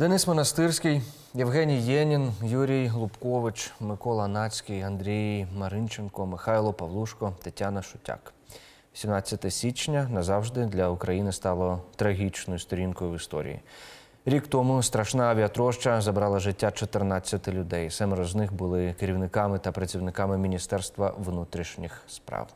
Денис Монастирський, Євгеній Єнін, Юрій Лубкович, Микола Нацький, Андрій Маринченко, Михайло Павлушко, Тетяна Шутяк. 17 січня назавжди для України стало трагічною сторінкою в історії. Рік тому страшна авіатроща забрала життя 14 людей. Семеро з них були керівниками та працівниками Міністерства внутрішніх справ.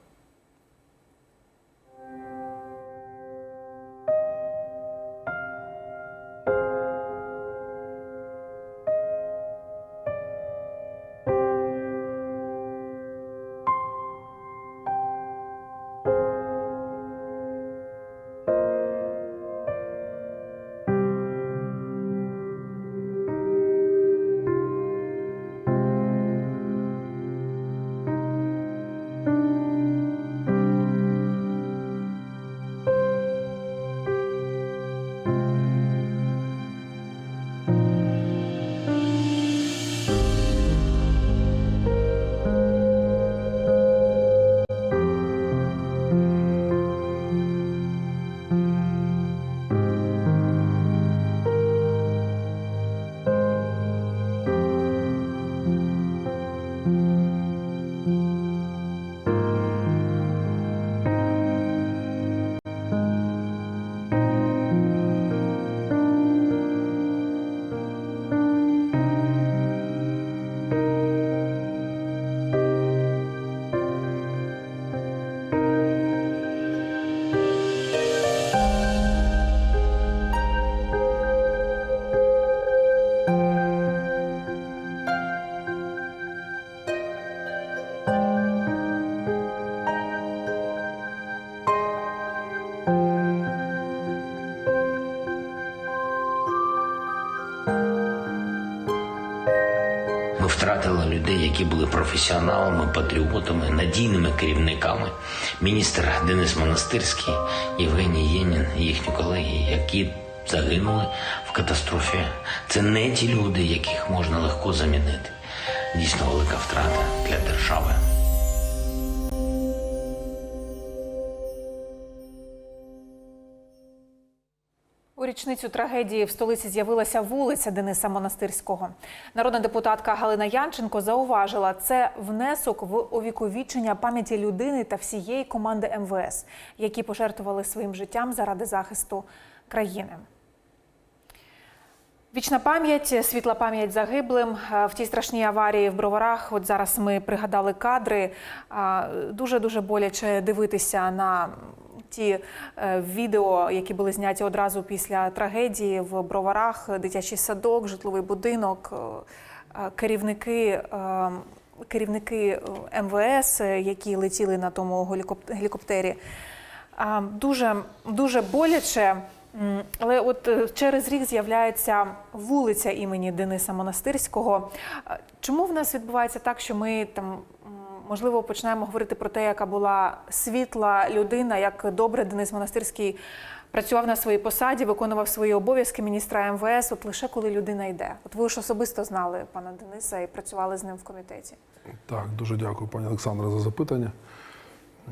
Людей, які були професіоналами, патріотами, надійними керівниками. Міністр Денис Монастирський, Євгеній Єнін, і їхні колеги, які загинули в катастрофі. Це не ті люди, яких можна легко замінити. Дійсно велика втрата для держави. У річницю трагедії в столиці з'явилася вулиця Дениса Монастирського. Народна депутатка Галина Янченко зауважила, це внесок в увіковічення пам'яті людини та всієї команди МВС, які пожертвували своїм життям заради захисту країни. Вічна пам'ять, світла пам'ять загиблим Е, в тій страшній аварії в броварах. От зараз ми пригадали кадри. Дуже дуже боляче дивитися на ті е, відео, які були зняті одразу після трагедії в броварах, дитячий садок, житловий будинок, е, е, керівники. Керівники МВС, які летіли на тому гелікоптері, Дуже, дуже боляче. Але от через рік з'являється вулиця імені Дениса Монастирського. Чому в нас відбувається так, що ми там можливо починаємо говорити про те, яка була світла людина, як добре Денис Монастирський працював на своїй посаді, виконував свої обов'язки міністра МВС, от лише коли людина йде. От ви ж особисто знали пана Дениса і працювали з ним в комітеті. Так, дуже дякую, пані Олександра, за запитання.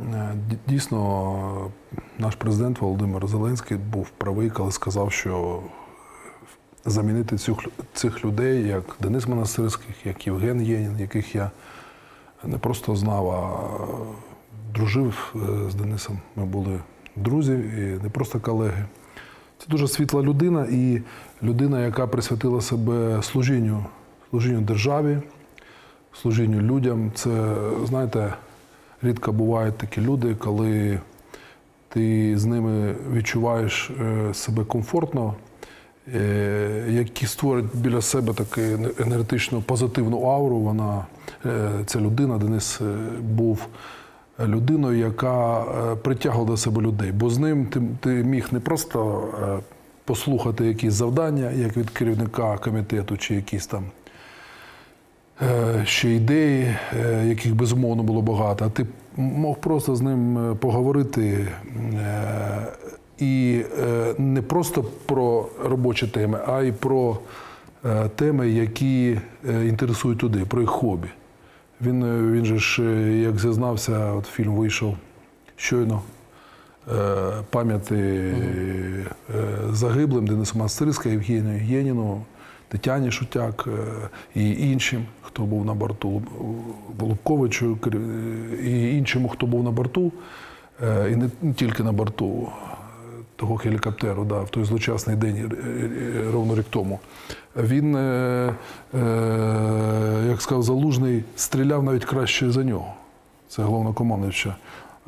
Е, Дійсно, наш президент Володимир Зеленський був правий, коли сказав, що замінити цих, цих людей, як Денис Монастирський, як Євген Єнін, яких я не просто знав, а дружив е, з Денисом. Ми були друзі і не просто колеги. Це дуже світла людина і людина, яка присвятила себе служінню, служінню державі, служінню людям. Це, знаєте, рідко бувають такі люди, коли ти з ними відчуваєш е, себе комфортно, е, які створять біля себе таку енергетичну позитивну ауру. Вона, ця людина, Денис, е, був людиною, яка е, притягла до себе людей. Бо з ним ти, ти міг не просто е, послухати якісь завдання, як від керівника комітету, чи якісь там е, ще ідеї, е, яких безумовно було багато, а ти мог просто з ним е, поговорити е, і е, не просто про робочі теми, а й про е, теми, які е, інтересують людей, про їх хобі. Він, е, він же ж, е, як зізнався, от фільм вийшов щойно. е, пам'яті загиблим Денису Монастирська, Євгенію Єніну, Тетяні Шутяк і іншим, хто був на борту Луб- Лубковичу і іншому, хто був на борту, і не тільки на борту того гелікоптеру, да, в той злочасний день е, е, ровно рік тому. Він, е, е, як сказав Залужний, стріляв навіть краще за нього. Це головнокомандуюча.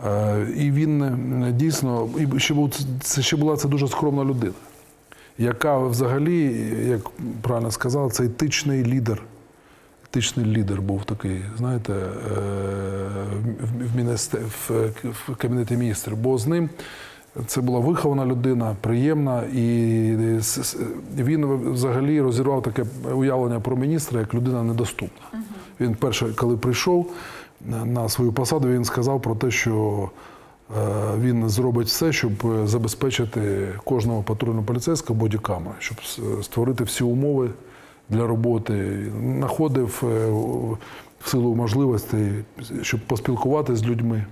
Е, І він е, дійсно, і ще був це ще була це дуже скромна людина, яка взагалі, як правильно сказав, це етичний лідер. Етичний лідер був такий, знаєте, в, в, в, в кабінеті міністрів. Бо з ним це була вихована людина, приємна, і с- він взагалі розірвав таке уявлення про міністра як людина недоступна. Він перше, коли прийшов на- свою посаду, він сказав про те, що е, він зробить все, щоб е, забезпечити кожного патрульного поліцейського бодікамерою, щоб створити всі умови для роботи. Находив е, в силу можливостей, щоб поспілкуватися з людьми.